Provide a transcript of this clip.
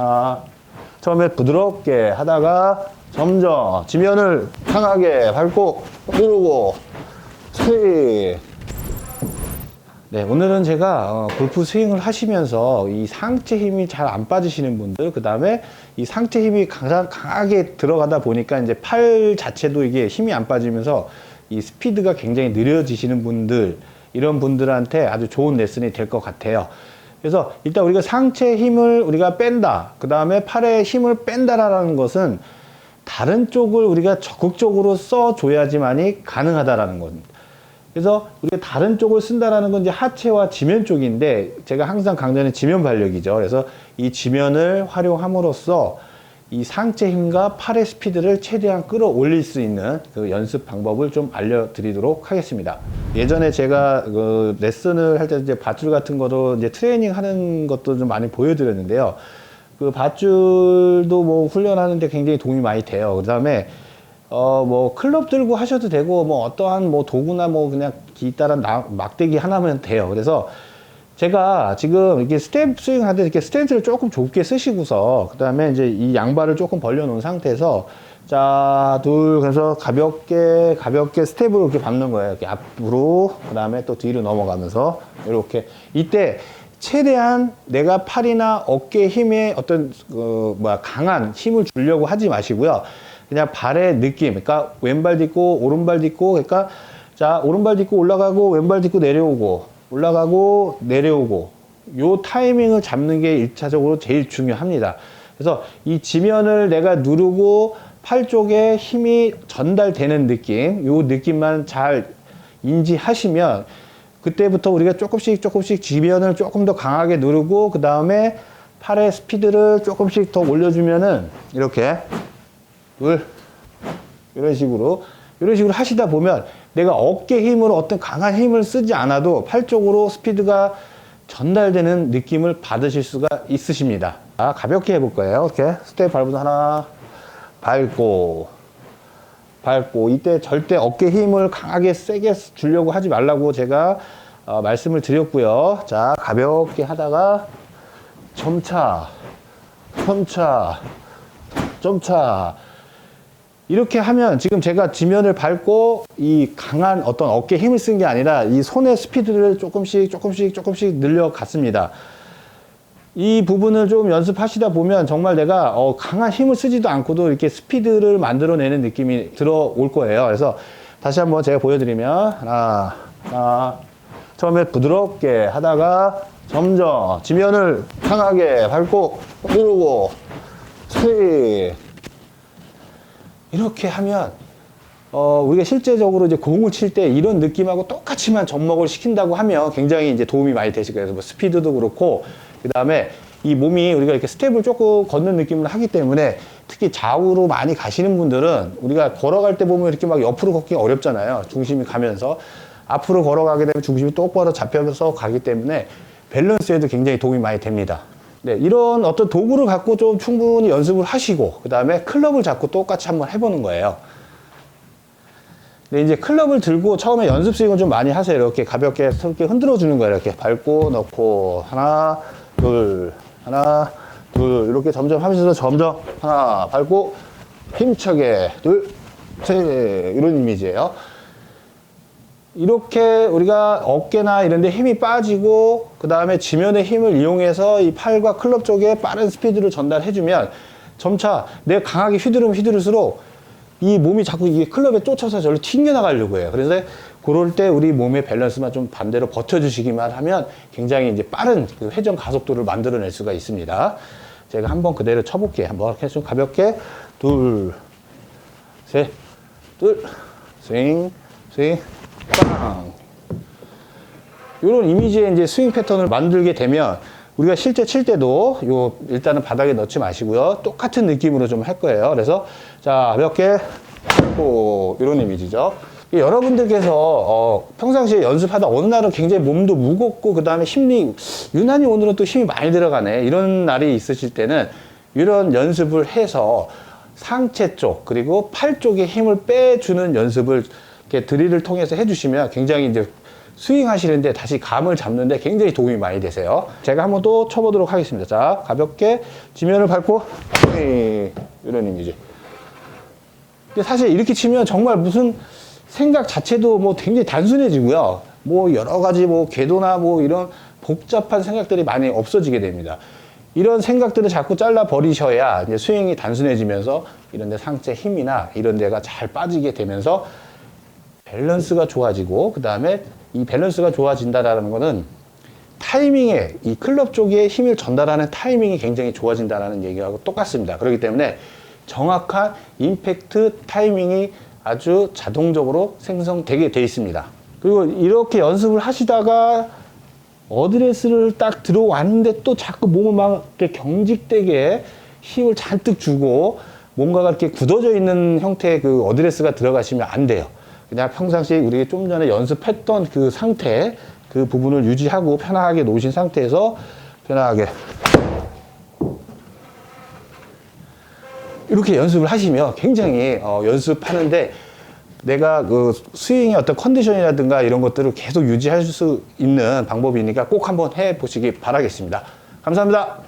하나. 처음에 부드럽게 하다가 점점 지면을 강하게 밟고 누르고 스윙. 네, 오늘은 제가 어, 골프 스윙을 하시면서 이 상체 힘이 잘 안 빠지시는 분들, 그 다음에 이 상체 힘이 가장 강하게 들어가다 보니까 이제 팔 자체도 이게 힘이 안 빠지면서 이 스피드가 굉장히 느려지시는 분들, 이런 분들한테 아주 좋은 레슨이 될 것 같아요. 그래서 일단 우리가 상체 힘을 우리가 뺀다, 그 다음에 팔에 힘을 뺀다라는 것은 다른 쪽을 우리가 적극적으로 써줘야지만이 가능하다라는 겁니다. 그래서 우리가 다른 쪽을 쓴다라는 건 이제 하체와 지면 쪽인데 제가 항상 강조하는 지면 발력이죠. 그래서 이 지면을 활용함으로써 이 상체 힘과 팔의 스피드를 최대한 끌어올릴 수 있는 그 연습 방법을 좀 알려드리도록 하겠습니다. 예전에 제가 그 레슨을 할 때 이제 밧줄 같은 거로 이제 트레이닝 하는 것도 좀 많이 보여드렸는데요. 그 밧줄도 뭐 훈련하는데 굉장히 도움이 많이 돼요. 그 다음에 어, 뭐, 클럽 들고 하셔도 되고, 뭐, 어떠한 뭐, 도구나 뭐, 그냥 기타란 나- 막대기 하나면 돼요. 그래서 제가 지금 이렇게 스텝 스윙 하는데 이렇게 스탠스를 조금 좁게 쓰시고서, 그 다음에 이제 이 양발을 조금 벌려놓은 상태에서, 자, 둘, 그래서 가볍게, 가볍게 스텝으로 이렇게 밟는 거예요. 이렇게 앞으로, 그 다음에 또 뒤로 넘어가면서, 이렇게. 이때, 최대한 내가 팔이나 어깨 힘에 어떤 그 뭐야 강한 힘을 주려고 하지 마시고요. 그냥 발의 느낌, 그러니까 왼발 딛고 오른발 딛고, 그러니까 자 오른발 딛고 올라가고 왼발 딛고 내려오고 올라가고 내려오고 요 타이밍을 잡는 게 일차적으로 제일 중요합니다. 그래서 이 지면을 내가 누르고 팔 쪽에 힘이 전달되는 느낌, 요 느낌만 잘 인지하시면 그때부터 우리가 조금씩 조금씩 지면을 조금 더 강하게 누르고 그 다음에 팔의 스피드를 조금씩 더 올려주면은 이렇게 둘 이런 식으로 이런 식으로 하시다 보면 내가 어깨 힘으로 어떤 강한 힘을 쓰지 않아도 팔 쪽으로 스피드가 전달되는 느낌을 받으실 수가 있으십니다. 아, 가볍게 해볼 거예요. 이렇게 스텝 밟아서 하나 밟고 밟고 이때 절대 어깨 힘을 강하게 세게 주려고 하지 말라고 제가 어, 말씀을 드렸고요. 자 가볍게 하다가 점차 점차 점차 이렇게 하면 지금 제가 지면을 밟고 이 강한 어떤 어깨 힘을 쓴 게 아니라 이 손의 스피드를 조금씩 조금씩 조금씩 늘려갔습니다. 이 부분을 좀 연습하시다 보면 정말 내가 어, 강한 힘을 쓰지도 않고도 이렇게 스피드를 만들어내는 느낌이 들어올 거예요. 그래서 다시 한번 제가 보여드리면 하나, 하나, 처음에 부드럽게 하다가 점점 지면을 강하게 밟고 누르고 스윙 이렇게 하면 어, 우리가 실제적으로 이제 공을 칠 때 이런 느낌하고 똑같이만 접목을 시킨다고 하면 굉장히 이제 도움이 많이 되실 거예요. 그래서 뭐 스피드도 그렇고, 그 다음에 이 몸이 우리가 이렇게 스텝을 조금 걷는 느낌을 하기 때문에 특히 좌우로 많이 가시는 분들은 우리가 걸어갈 때 보면 이렇게 막 옆으로 걷기가 어렵잖아요. 중심이 가면서. 앞으로 걸어가게 되면 중심이 똑바로 잡혀서 가기 때문에 밸런스에도 굉장히 도움이 많이 됩니다. 네, 이런 어떤 도구를 갖고 좀 충분히 연습을 하시고, 그 다음에 클럽을 잡고 똑같이 한번 해보는 거예요. 네, 이제 클럽을 들고 처음에 연습 스윙을 좀 많이 하세요. 이렇게 가볍게 이렇게 흔들어 주는 거예요. 이렇게 밟고 넣고 하나, 둘, 하나, 둘 이렇게 점점 하면서 점점 하나 밟고 힘차게 둘, 셋 이런 이미지예요. 이렇게 우리가 어깨나 이런 데 힘이 빠지고 그 다음에 지면의 힘을 이용해서 이 팔과 클럽 쪽에 빠른 스피드를 전달해주면 점차 내가 강하게 휘두르면 휘두를수록 이 몸이 자꾸 이게 클럽에 쫓아서 저를 튕겨나가려고 해요. 그래서 그럴 때 우리 몸의 밸런스만 좀 반대로 버텨주시기만 하면 굉장히 이제 빠른 그 회전 가속도를 만들어낼 수가 있습니다. 제가 한번 그대로 쳐볼게요. 한번 이렇게 좀 가볍게 둘, 셋, 둘, 스윙, 스윙, 빵. 이런 이미지의 이제 스윙 패턴을 만들게 되면 우리가 실제 칠 때도 요 일단은 바닥에 넣지 마시고요. 똑같은 느낌으로 좀 할 거예요. 그래서 자 가볍게 하고 이런 이미지죠. 이 여러분들께서 어, 평상시에 연습하다 어느 날은 굉장히 몸도 무겁고 그 다음에 힘이 유난히 오늘은 또 힘이 많이 들어가네 이런 날이 있으실 때는 이런 연습을 해서 상체 쪽 그리고 팔 쪽에 힘을 빼주는 연습을 이렇게 드릴을 통해서 해주시면 굉장히 이제 스윙 하시는데 다시 감을 잡는데 굉장히 도움이 많이 되세요. 제가 한번 또 쳐보도록 하겠습니다. 자, 가볍게 지면을 밟고, 네, 이런 이미지. 근데 사실 이렇게 치면 정말 무슨 생각 자체도 뭐 굉장히 단순해지고요. 뭐 여러 가지 뭐 궤도나 뭐 이런 복잡한 생각들이 많이 없어지게 됩니다. 이런 생각들을 자꾸 잘라 버리셔야 이제 스윙이 단순해지면서 이런 데 상체 힘이나 이런 데가 잘 빠지게 되면서 밸런스가 좋아지고 그 다음에 이 밸런스가 좋아진다라는 거는 타이밍에 이 클럽 쪽에 힘을 전달하는 타이밍이 굉장히 좋아진다라는 얘기하고 똑같습니다. 그렇기 때문에 정확한 임팩트 타이밍이 아주 자동적으로 생성되게 돼 있습니다. 그리고 이렇게 연습을 하시다가 어드레스를 딱 들어왔는데 또 자꾸 몸을 막 이렇게 경직되게 힘을 잔뜩 주고 뭔가가 이렇게 굳어져 있는 형태의 그 어드레스가 들어가시면 안 돼요. 그냥 평상시 우리 좀 전에 연습했던 그 상태 그 부분을 유지하고 편하게 놓으신 상태에서 편하게 이렇게 연습을 하시면 굉장히 어, 연습하는데 내가 그 스윙의 어떤 컨디션이라든가 이런 것들을 계속 유지할 수 있는 방법이니까 꼭 한번 해 보시기 바라겠습니다. 감사합니다.